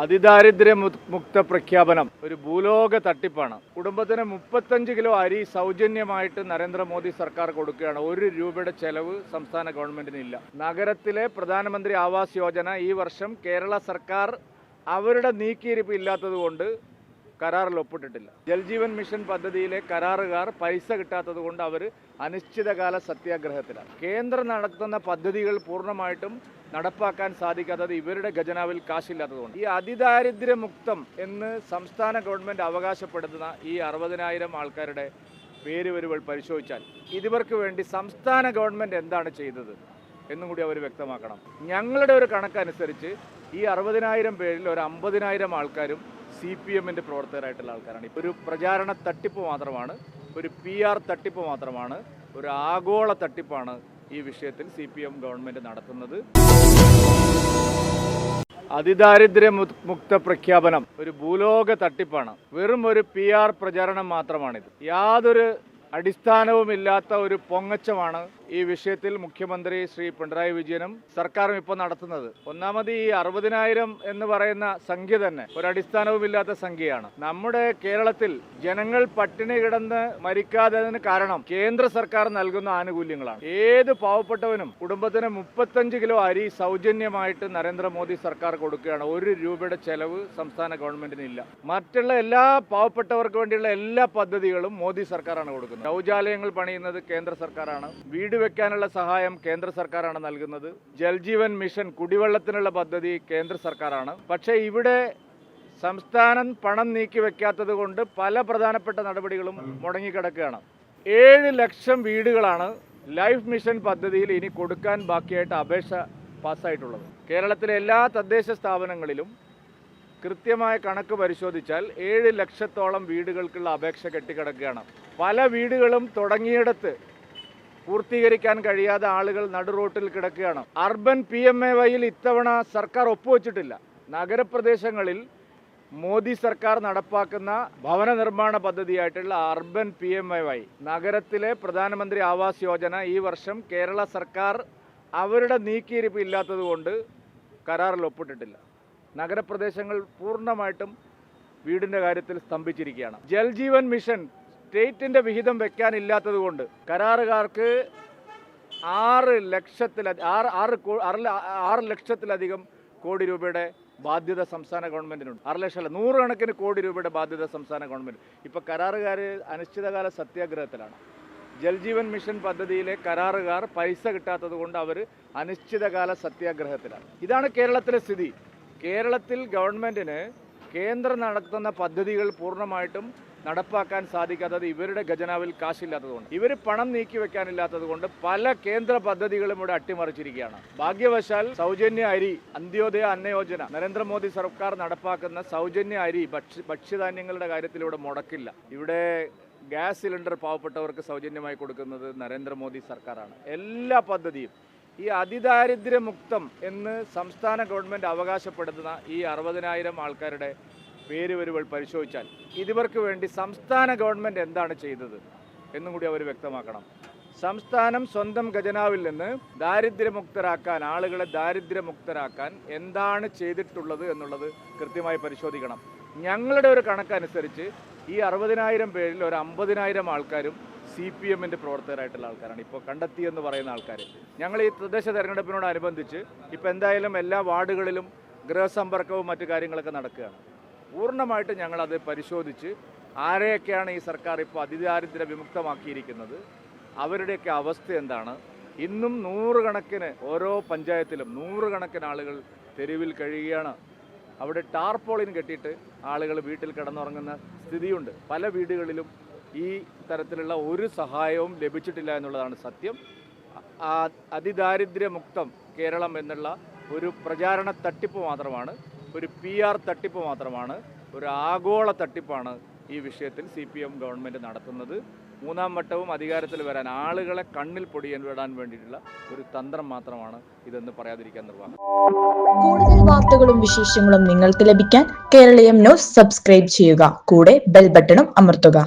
അതിദാരിദ്ര്യ മുക്ത പ്രഖ്യാപനം ഒരു ഭൂലോക തട്ടിപ്പാണ്. കുടുംബത്തിന് മുപ്പത്തഞ്ച് കിലോ അരി സൗജന്യമായിട്ട് നരേന്ദ്രമോദി സർക്കാർ കൊടുക്കുകയാണ്. ഒരു രൂപയുടെ ചെലവ് സംസ്ഥാന ഗവൺമെന്റിനില്ല. നഗരത്തിലെ പ്രധാനമന്ത്രി ആവാസ് യോജന ഈ വർഷം കേരള സർക്കാർ അവരുടെ നീക്കിയിരിപ്പ് ഇല്ലാത്തതുകൊണ്ട് കരാറിൽ ഒപ്പിട്ടിട്ടില്ല ജൽജീവൻ മിഷൻ പദ്ധതിയിലെ കരാറുകാർ പൈസ കിട്ടാത്തത് കൊണ്ട് അവർ അനിശ്ചിതകാല സത്യാഗ്രഹത്തിലാണ്. കേന്ദ്രം നടത്തുന്ന പദ്ധതികൾ പൂർണമായിട്ടും നടപ്പാക്കാൻ സാധിക്കാത്തത് ഇവരുടെ ഖജനാവിൽ കാശില്ലാത്തതുകൊണ്ട്. ഈ അതിദാരിദ്ര്യമുക്തം എന്ന് സംസ്ഥാന ഗവൺമെന്റ് അവകാശപ്പെടുത്തുന്ന ഈ അറുപതിനായിരം ആൾക്കാരുടെ പേര് വരുവൾ പരിശോധിച്ചാൽ ഇതിവർക്ക് വേണ്ടി സംസ്ഥാന ഗവൺമെന്റ് എന്താണ് ചെയ്തത് എന്നും കൂടി അവർ വ്യക്തമാക്കണം. ഞങ്ങളുടെ ഒരു കണക്കനുസരിച്ച് ഈ അറുപതിനായിരം പേരിൽ ഒരു അമ്പതിനായിരം ആൾക്കാരും സി പി എമ്മിന്റെ പ്രവർത്തകരായിട്ടുള്ള ആൾക്കാരാണ്. ഒരു പ്രചാരണ തട്ടിപ്പ് മാത്രമാണ് ഒരു പി ആർ തട്ടിപ്പ് മാത്രമാണ് ഒരു ആഗോള തട്ടിപ്പാണ് ഈ വിഷയത്തിൽ സി പി എം ഗവൺമെന്റ് നടത്തുന്നത്. അതിദാരിദ്ര്യ മുക്ത പ്രഖ്യാപനം ഒരു ഭൂലോക തട്ടിപ്പാണ്. വെറും ഒരു പി ആർ പ്രചാരണം മാത്രമാണിത്. യാതൊരു അടിസ്ഥാനവുമില്ലാത്ത ഒരു പൊങ്ങച്ചമാണ് ഈ വിഷയത്തിൽ മുഖ്യമന്ത്രി ശ്രീ പിണറായി വിജയനും സർക്കാരും ഇപ്പോൾ നടത്തുന്നത്. ഒന്നാമത് ഈ അറുപതിനായിരം എന്ന് പറയുന്ന സംഖ്യ തന്നെ ഒരു അടിസ്ഥാനവുമില്ലാത്ത സംഖ്യയാണ്. നമ്മുടെ കേരളത്തിൽ ജനങ്ങൾ പട്ടിണി കിടന്ന് മരിക്കാത്തതിന് കാരണം കേന്ദ്ര സർക്കാർ നൽകുന്ന ആനുകൂല്യങ്ങളാണ്. ഏത് പാവപ്പെട്ടവനും കുടുംബത്തിന് മുപ്പത്തഞ്ച് കിലോ അരി സൗജന്യമായിട്ട് നരേന്ദ്രമോദി സർക്കാർ കൊടുക്കുകയാണ്. ഒരു രൂപയുടെ ചെലവ് സംസ്ഥാന ഗവൺമെന്റിനില്ല. മറ്റുള്ള എല്ലാ പാവപ്പെട്ടവർക്ക് വേണ്ടിയുള്ള എല്ലാ പദ്ധതികളും മോദി സർക്കാരാണ് കൊടുക്കുന്നത്. ശൗചാലയങ്ങൾ പണിയുന്നത് കേന്ദ്ര സർക്കാരാണ്. വീട് വെക്കാനുള്ള സഹായം കേന്ദ്ര സർക്കാരാണ് നൽകുന്നത്. ജൽജീവൻ മിഷൻ കുടിവെള്ളത്തിനുള്ള പദ്ധതി കേന്ദ്ര സർക്കാരാണ്. പക്ഷേ ഇവിടെ സംസ്ഥാനം പണം നീക്കി വെക്കാത്തത് കൊണ്ട് പല പ്രധാനപ്പെട്ട നടപടികളും മുടങ്ങിക്കിടക്കുകയാണ്. ഏഴ് ലക്ഷം വീടുകളാണ് ലൈഫ് മിഷൻ പദ്ധതിയിൽ ഇനി കൊടുക്കാൻ ബാക്കിയായിട്ട് അപേക്ഷ പാസ്സായിട്ടുള്ളത്. കേരളത്തിലെ എല്ലാ തദ്ദേശ സ്ഥാപനങ്ങളിലും കൃത്യമായ കണക്ക് പരിശോധിച്ചാൽ ഏഴ് ലക്ഷത്തോളം വീടുകൾക്കുള്ള അപേക്ഷ കെട്ടിക്കിടക്കുകയാണ്. പല വീടുകളും തുടങ്ങിയിടത്ത് പൂർത്തീകരിക്കാൻ കഴിയാതെ ആളുകൾ നടുറോട്ടിൽ കിടക്കുകയാണ്. അർബൻ പി എം എ വൈയിൽ ഇത്തവണ സർക്കാർ ഒപ്പുവെച്ചിട്ടില്ല. നഗരപ്രദേശങ്ങളിൽ മോദി സർക്കാർ നടപ്പാക്കുന്ന ഭവന നിർമ്മാണ പദ്ധതിയായിട്ടുള്ള urban P M A Y നഗരത്തിലെ പ്രധാനമന്ത്രി ആവാസ് യോജന ഈ വർഷം കേരള സർക്കാർ അവരുടെ നീക്കിയിരിപ്പ് ഇല്ലാത്തതുകൊണ്ട് കരാറിൽ ഒപ്പിട്ടിട്ടില്ല. നഗരപ്രദേശങ്ങൾ പൂർണമായിട്ടും വീടിന്റെ കാര്യത്തിൽ സ്തംഭിച്ചിരിക്കുകയാണ്. ജൽജീവൻ മിഷൻ സ്റ്റേറ്റിന്റെ വിഹിതം വെക്കാനില്ലാത്തത് കൊണ്ട് കരാറുകാർക്ക് ആറ് ലക്ഷത്തിൽ ആറ് ആറ് ആറ് ആറ് ലക്ഷത്തിലധികം കോടി രൂപയുടെ ബാധ്യത സംസ്ഥാന ഗവൺമെന്റിനുണ്ട് ആറ് ലക്ഷം അല്ല നൂറുകണക്കിന് കോടി രൂപയുടെ ബാധ്യത സംസ്ഥാന ഗവൺമെന്റ് ഇപ്പോൾ കരാറുകാർ അനിശ്ചിതകാല സത്യാഗ്രഹത്തിലാണ്. ജൽജീവൻ മിഷൻ പദ്ധതിയിലെ കരാറുകാർ പൈസ കിട്ടാത്തത് കൊണ്ട് അവർ അനിശ്ചിതകാല സത്യാഗ്രഹത്തിലാണ്. ഇതാണ് കേരളത്തിലെ സ്ഥിതി. കേരളത്തിൽ ഗവൺമെന്റിന് കേന്ദ്രം നടത്തുന്ന പദ്ധതികൾ പൂർണമായിട്ടും നടപ്പാക്കാൻ സാധിക്കാത്തത് ഇവരുടെ ഖജനാവിൽ കാശില്ലാത്തതുകൊണ്ട്. ഇവർ പണം നീക്കി വെക്കാനില്ലാത്തത് കൊണ്ട് പല കേന്ദ്ര പദ്ധതികളും ഇവിടെ അട്ടിമറിച്ചിരിക്കുകയാണ്. ഭാഗ്യവശാൽ സൗജന്യ അരി അന്ത്യോദയ അന്നയോജന നരേന്ദ്രമോദി സർക്കാർ നടപ്പാക്കുന്ന സൗജന്യ അരി ഭക്ഷ്യ ഭക്ഷ്യധാന്യങ്ങളുടെ കാര്യത്തിൽ ഇവിടെ മുടക്കില്ല. ഇവിടെ ഗ്യാസ് സിലിണ്ടർ പാവപ്പെട്ടവർക്ക് സൗജന്യമായി കൊടുക്കുന്നത് നരേന്ദ്രമോദി സർക്കാരാണ്. എല്ലാ പദ്ധതിയും ഈ അതിദാരിദ്ര്യമുക്തം എന്ന് സംസ്ഥാന ഗവൺമെന്റ് അവകാശപ്പെടുത്തുന്ന ഈ അറുപതിനായിരം ആൾക്കാരുടെ പേര് വരുവൾ പരിശോധിച്ചാൽ ഇതിവർക്ക് വേണ്ടി സംസ്ഥാന ഗവൺമെന്റ് എന്താണ് ചെയ്തത് എന്നും കൂടി അവർ വ്യക്തമാക്കണം. സംസ്ഥാനം സ്വന്തം ഖജനാവിൽ നിന്ന് ദാരിദ്ര്യമുക്തരാക്കാൻ ആളുകളെ ദാരിദ്ര്യമുക്തരാക്കാൻ എന്താണ് ചെയ്തിട്ടുള്ളത് എന്നുള്ളത് കൃത്യമായി പരിശോധിക്കണം. ഞങ്ങളുടെ ഒരു കണക്കനുസരിച്ച് ഈ അറുപതിനായിരം പേരിൽ ഒരു അമ്പതിനായിരം ആൾക്കാരും സി പി എമ്മിന്റെ പ്രവർത്തകരായിട്ടുള്ള ആൾക്കാരാണ്. ഇപ്പോൾ കണ്ടെത്തിയെന്ന് പറയുന്ന ആൾക്കാർ ഞങ്ങൾ ഈ തദ്ദേശ തെരഞ്ഞെടുപ്പിനോടനുബന്ധിച്ച് ഇപ്പോൾ എന്തായാലും എല്ലാ വാർഡുകളിലും ഗൃഹസമ്പർക്കവും മറ്റു കാര്യങ്ങളൊക്കെ നടക്കുകയാണ്. പൂർണമായിട്ട് ഞങ്ങളത് പരിശോധിച്ച് ആരെയൊക്കെയാണ് ഈ സർക്കാർ ഇപ്പോൾ അതിദാരിദ്ര്യ വിമുക്തമാക്കിയിരിക്കുന്നത് അവരുടെയൊക്കെ അവസ്ഥ എന്താണ്? ഇന്നും നൂറുകണക്കിന് ഓരോ പഞ്ചായത്തിലും നൂറുകണക്കിന് ആളുകൾ തെരുവിൽ കഴിയുകയാണ്. അവിടെ ടാർപോളിൻ കെട്ടിയിട്ട് ആളുകൾ വീട്ടിൽ കിടന്നുറങ്ങുന്ന സ്ഥിതിയുണ്ട്. പല വീടുകളിലും ഈ തരത്തിലുള്ള ഒരു സഹായവും ലഭിച്ചിട്ടില്ല എന്നുള്ളതാണ് സത്യം. അതിദാരിദ്ര്യമുക്തം കേരളം എന്നുള്ള ഒരു പ്രചാരണ തട്ടിപ്പ് മാത്രമാണ്. ഒരു പി ആർ തട്ടിപ്പ് മാത്രമാണ് ഒരു ആഗോള തട്ടിപ്പാണ് ഈ വിഷയത്തിൽ സി പി എം ഗവൺമെന്റ് നടത്തുന്നത്. മൂന്നാം വട്ടവും അധികാരത്തിൽ വരാൻ ആളുകളെ കണ്ണിൽ പൊടിയാൻ വിടാൻ വേണ്ടിയിട്ടുള്ള ഒരു തന്ത്രം മാത്രമാണ് ഇതെന്ന് പറയാതിരിക്കാൻ നിർവാഹം. കൂടുതൽ വാർത്തകളും വിശേഷങ്ങളും നിങ്ങൾക്ക് ലഭിക്കാൻ കേരളീയം ന്യൂസ് സബ്സ്ക്രൈബ് ചെയ്യുക. കൂടെ ബെൽ ബട്ടണും അമർത്തുക.